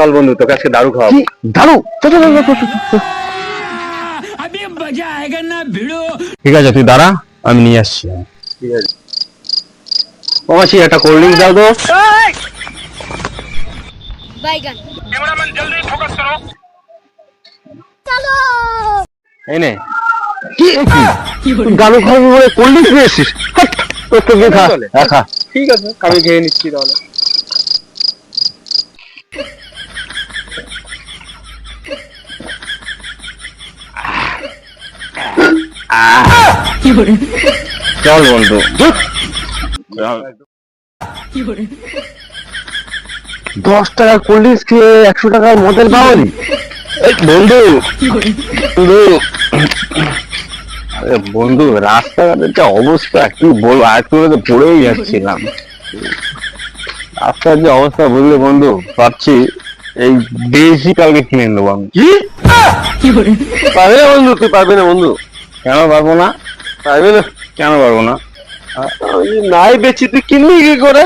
চল বন্ধু তোকে আজকে দারু খাওয়াবো। দারু? চল চল ঠিক আছে তুই দাঁড়া আমি নিয়ে আসছি। ঠিক আছে। ও মাসি একটা কোল্ড দাও তো। ঠিক আছে আমি খেয়ে নিচ্ছি তাহলে। চল বন্ধু। দশ টাকা কোল্ড ড্রিঙ্কস খেয়ে একশো টাকার মদের পাওয়ারি বন্ধু। বন্ধু। বন্ধু রাস্তাঘাটের যা অবস্থা কি বলব আজকে তো পড়েই যাচ্ছিলাম। রাস্তার যে অবস্থা বুঝলে বন্ধু? ভাবছি এই বেশি কালকে কিনে নেব আমি। কি? পারবে না বন্ধু তুই পারবে না বন্ধু। কেন পারব না? তাই না কেন পারব না? নাই বেচি তুই কিনবি কি করে?